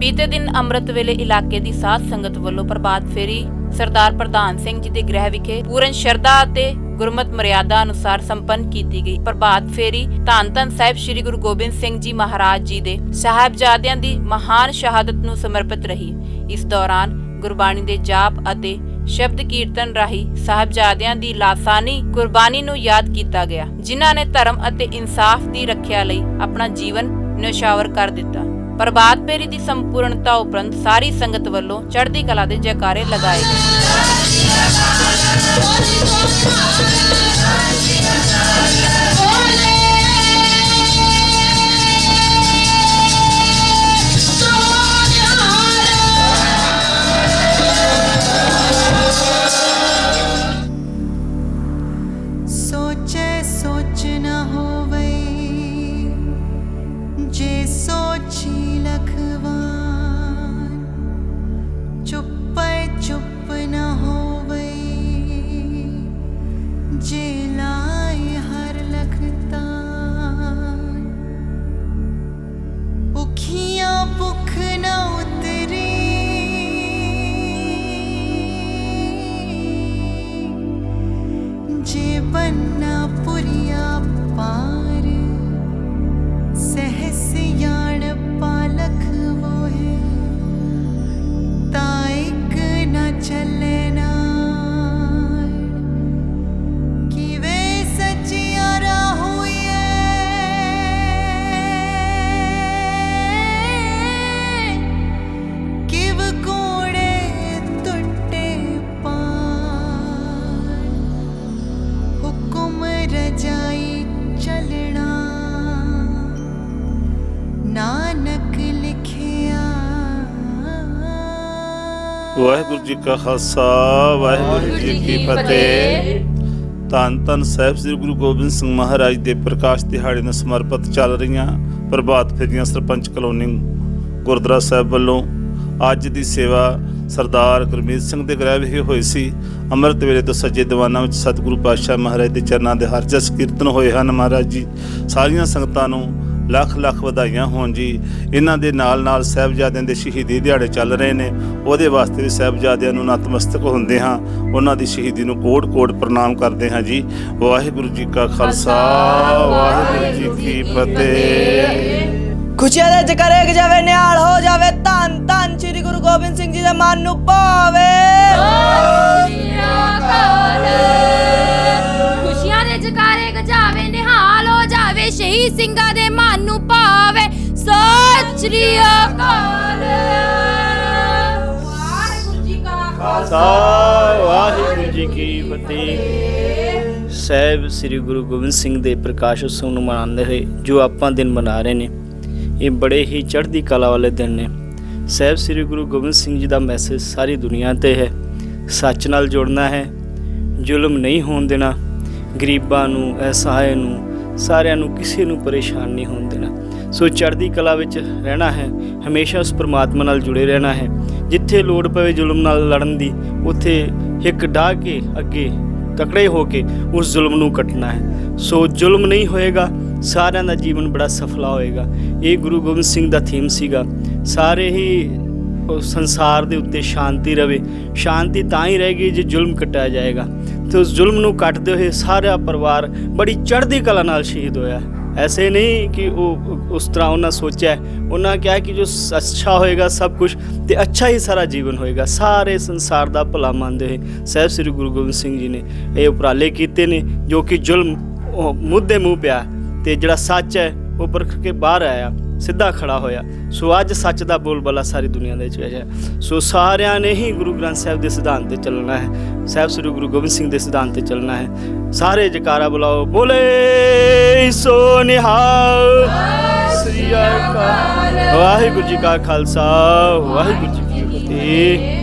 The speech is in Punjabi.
ਬੀਤੇ ਦਿਨ ਅੰਮ੍ਰਿਤ ਵੇਲੇ ਇਲਾਕੇ ਦੀ ਸਾਧ ਸੰਗਤ ਵੱਲੋਂ ਪ੍ਰਭਾਤ ਫੇਰੀ ਸਰਦਾਰ ਪ੍ਰਧਾਨ ਸਿੰਘ ਜੀ ਦੇ ਗ੍ਰਹਿ ਵਿਖੇ ਪੂਰਨ ਸ਼ਰਧਾ ਅਤੇ ਗੁਰਮਤ ਮਰਿਆਦਾ ਅਨੁਸਾਰ ਸੰਪੰਨ ਕੀਤੀ ਗਈ। ਪ੍ਰਭਾਤ ਫੇਰੀ ਧੰਨ ਧੰਨ ਸਾਹਿਬ ਸ੍ਰੀ ਗੁਰੂ ਗੋਬਿੰਦ ਸਿੰਘ ਜੀ ਮਹਾਰਾਜ ਜੀ ਦੇ ਸਾਹਿਬਜ਼ਾਦਿਆਂ ਦੀ ਮਹਾਨ ਸ਼ਹਾਦਤ ਨੂੰ ਸਮਰਪਿਤ ਰਹੀ। ਇਸ ਦੌਰਾਨ ਗੁਰਬਾਣੀ ਦੇ ਜਾਪ ਅਤੇ ਸ਼ਬਦ ਕੀਰਤਨ ਰਾਹੀਂ ਸਾਹਿਬਜ਼ਾਦਿਆਂ ਦੀ ਲਾਸਾਨੀ ਕੁਰਬਾਨੀ ਨੂੰ ਯਾਦ ਕੀਤਾ ਗਿਆ, ਜਿਨ੍ਹਾਂ ਨੇ ਧਰਮ ਅਤੇ ਇਨਸਾਫ ਦੀ ਰੱਖਿਆ ਲਈ ਆਪਣਾ ਜੀਵਨ ਨਿਸ਼ਾਵਰ ਕਰ ਦਿੱਤਾ। ਪ੍ਰਭਾਤ ਫੇਰੀ ਦੀ ਸੰਪੂਰਨਤਾ ਉਪਰੰਤ ਸਾਰੀ ਸੰਗਤ ਵੱਲੋਂ ਚੜ੍ਹਦੀ ਕਲਾ ਦੇ ਜੈਕਾਰੇ ਲਗਾਏ ਗਏ। ਵਾਹਿਗੁਰੂ ਜੀ ਕਾ ਖਾਲਸਾ ਵਾਹਿਗੁਰੂ ਜੀ ਕੀ ਫਤਿਹ। ਧੰਨ ਧੰਨ ਸਾਹਿਬ ਸ੍ਰੀ ਗੁਰੂ ਗੋਬਿੰਦ ਸਿੰਘ ਮਹਾਰਾਜ ਦੇ ਪ੍ਰਕਾਸ਼ ਦਿਹਾੜੇ ਨੂੰ ਸਮਰਪਿਤ ਚੱਲ ਰਹੀਆਂ ਪ੍ਰਭਾਤ ਫੇਰੀਆਂ ਸਰਪੰਚ ਕਲੋਨੀ ਗੁਰਦੁਆਰਾ ਸਾਹਿਬ ਵੱਲੋਂ ਅੱਜ ਦੀ ਸੇਵਾ ਸਰਦਾਰ ਗੁਰਮੀਤ ਸਿੰਘ ਦੇ ਗ੍ਰਹਿ ਵਿਖੇ ਹੋਈ ਸੀ। ਅੰਮ੍ਰਿਤ ਵੇਲੇ ਤੋਂ ਸੱਜੇ ਦੀਵਾਨਾਂ ਵਿੱਚ ਸਤਿਗੁਰੂ ਪਾਤਸ਼ਾਹ ਮਹਾਰਾਜ ਦੇ ਚਰਨਾਂ ਦੇ ਹਰ ਜਸ ਕੀਰਤਨ ਹੋਏ ਹਨ ਮਹਾਰਾਜ ਜੀ। ਸਾਰੀਆਂ ਸੰਗਤਾਂ ਨੂੰ ਲੱਖ ਲੱਖ ਵਧਾਈਆਂ ਹੋਣ ਜੀ। ਇਹਨਾਂ ਦੇ ਨਾਲ ਨਾਲ ਸਾਹਿਬਜ਼ਾਦਿਆਂ ਦੇ ਸ਼ਹੀਦੀ ਦਿਹਾੜੇ ਚੱਲ ਰਹੇ ਨੇ। ਉਹਦੇ ਵਾਸਤੇ ਵੀ ਸਾਹਿਬਜ਼ਾਦਿਆਂ ਨੂੰ ਨਤਮਸਤਕ ਹੁੰਦੇ ਹਾਂ। ਉਹਨਾਂ ਦੀ ਸ਼ਹੀਦੀ ਨੂੰ ਕੋਟ ਕੋਟ ਪ੍ਰਣਾਮ ਕਰਦੇ ਹਾਂ ਜੀ। ਵਾਹਿਗੁਰੂ ਜੀ ਕਾ ਖਾਲਸਾ ਵਾਹਿਗੁਰੂ ਜੀ ਕੀ ਫਤਿਹ। ਖੁਸ਼ੀਆਂ ਦੇ ਜਕਰੇ ਗ ਜਾਵੇ ਨਿਹਾਲ ਹੋ ਜਾਵੇ ਧੰਨ ਧੰਨ ਸ੍ਰੀ ਗੁਰੂ ਗੋਬਿੰਦ ਸਿੰਘ ਜੀ ਦੇ ਮਨ ਨੂੰ ਭਾਵੇ। ਖੁਸ਼ੀਆਂ ਦੇ ਜਕਾਰੇ ਗਜਾਵੇ ਨਿਹਾਲ ਹੋ ਜਾਵੇ ਸ਼ਹੀਦ ਸਿੰਘਾਂ ਦੇ ਸ੍ਰੀ ਅਕਾਲ। ਵਾਹਿਗੁਰੂ ਜੀ ਕਾ ਖਾਲਸਾ। ਵਾਹਿਗੁਰੂ ਜੀ ਕੀ ਫਤਿਹ। ਸਾਹਿਬ ਸ੍ਰੀ ਗੁਰੂ ਗੋਬਿੰਦ ਸਿੰਘ ਦੇ ਪ੍ਰਕਾਸ਼ ਉਤਸਵ ਨੂੰ ਮਨਾਉਂਦੇ ਹੋਏ ਜੋ ਆਪਾਂ ਦਿਨ ਮਨਾ ਰਹੇ ਨੇ ਇਹ ਬੜੇ ਹੀ ਚੜ੍ਹਦੀ ਕਲਾ ਵਾਲੇ ਦਿਨ ਨੇ। ਸਾਹਿਬ ਸ੍ਰੀ ਗੁਰੂ ਗੋਬਿੰਦ ਸਿੰਘ ਜੀ ਦਾ ਮੈਸੇਜ ਸਾਰੀ ਦੁਨੀਆ ਤੇ ਹੈ। ਸੱਚ ਨਾਲ ਜੁੜਨਾ ਹੈ ਜ਼ੁਲਮ ਨਹੀਂ ਹੋਣ ਦੇਣਾ ਗਰੀਬਾਂ ਨੂੰ ਅਸਹਾਏ ਨੂੰ ਸਾਰਿਆਂ ਨੂੰ ਕਿਸੇ ਨੂੰ ਪਰੇਸ਼ਾਨ ਨਹੀਂ ਹੋਣ ਦੇਣਾ। ਸੋ ਚੜ੍ਹਦੀ ਕਲਾ ਵਿੱਚ ਰਹਿਣਾ ਹੈ, ਹਮੇਸ਼ਾ ਉਸ ਪ੍ਰਮਾਤਮਾ ਨਾਲ ਜੁੜੇ ਰਹਿਣਾ ਹੈ। ਜਿੱਥੇ ਲੋੜ ਪਵੇ ਜ਼ੁਲਮ ਨਾਲ ਲੜਨ ਦੀ, ਉੱਥੇ ਹਿੱਕ ਡਾਹ ਕੇ ਅੱਗੇ ਤਕੜੇ ਹੋ ਕੇ ਉਸ ਜ਼ੁਲਮ ਨੂੰ ਕੱਟਣਾ ਹੈ। ਸੋ ਜ਼ੁਲਮ ਨਹੀਂ ਹੋਏਗਾ, ਸਾਰਿਆਂ ਦਾ ਜੀਵਨ ਬੜਾ ਸਫਲਾ ਹੋਏਗਾ। ਇਹ ਗੁਰੂ ਗੋਬਿੰਦ ਸਿੰਘ ਦਾ ਥੀਮ ਸੀਗਾ। ਸਾਰੇ ਹੀ ਸੰਸਾਰ ਦੇ ਉੱਤੇ ਸ਼ਾਂਤੀ ਰਵੇ। ਸ਼ਾਂਤੀ ਤਾਂ ਹੀ ਰਹੇਗੀ ਜੇ ਜ਼ੁਲਮ ਕਟਿਆ ਜਾਏਗਾ। ਤੇ ਉਸ ਜ਼ੁਲਮ ਨੂੰ ਕੱਟਦੇ ਹੋਏ ਸਾਰਾ ਪਰਿਵਾਰ ਬੜੀ ਚੜ੍ਹਦੀ ਕਲਾ ਨਾਲ ਸ਼ਹੀਦ ਹੋਇਆ ਐਸੇ ਨਹੀਂ ਕਿ ਉਹ ਉਸ ਤਰ੍ਹਾਂ ਉਹਨਾਂ ਸੋਚਿਆ ਉਹਨਾਂ ਕਿਹਾ ਕਿ ਜੋ ਅੱਛਾ ਹੋਏਗਾ ਸਭ ਕੁਝ ਤੇ ਅੱਛਾ ਹੀ ਸਾਰਾ ਜੀਵਨ ਹੋਏਗਾ ਸਾਰੇ ਸੰਸਾਰ ਦਾ ਭਲਾ ਮੰਨਦੇ ਹੋਏ ਸਾਹਿਬ ਸ੍ਰੀ ਗੁਰੂ ਗੋਬਿੰਦ ਸਿੰਘ ਜੀ ਨੇ ਇਹ ਉਪਰਾਲੇ ਕੀਤੇ ਨੇ ਜੋ ਕਿ ਜ਼ੁਲਮ ਉਹ ਮੁੱਦੇ ਮੂੰਹ ਪਿਆ ਤੇ ਜਿਹੜਾ ਸੱਚ ਹੈ ਉਹ ਬਰਖ ਕੇ ਬਾਹਰ ਆਇਆ, ਸਿੱਧਾ ਖੜਾ ਹੋਇਆ। ਸੋ ਅੱਜ ਸੱਚ ਦਾ ਬੋਲਬਾਲਾ ਸਾਰੀ ਦੁਨੀਆ ਦੇ ਵਿੱਚ ਹੈ। ਸੋ ਸਾਰਿਆਂ ਨੇ ਹੀ ਗੁਰੂ ਗ੍ਰੰਥ ਸਾਹਿਬ ਦੇ ਸਿਧਾਂਤ ਤੇ ਚੱਲਣਾ ਹੈ। ਸਾਹਿਬ ਸ੍ਰੀ ਗੁਰੂ ਗੋਬਿੰਦ ਸਿੰਘ ਦੇ ਸਿਧਾਂਤ ਤੇ ਚੱਲਣਾ ਹੈ। ਸਾਰੇ ਜਕਾਰਾ ਬੁਲਾਓ, ਬੋਲੇ ਸੋ ਨਿਹਾਲ। ਸ੍ਰੀ ਅਕਾਲ। ਵਾਹਿਗੁਰੂ ਜੀ ਕਾ ਖਾਲਸਾ, ਵਾਹਿਗੁਰੂ ਜੀ ਕੀ ਫਤਿਹ।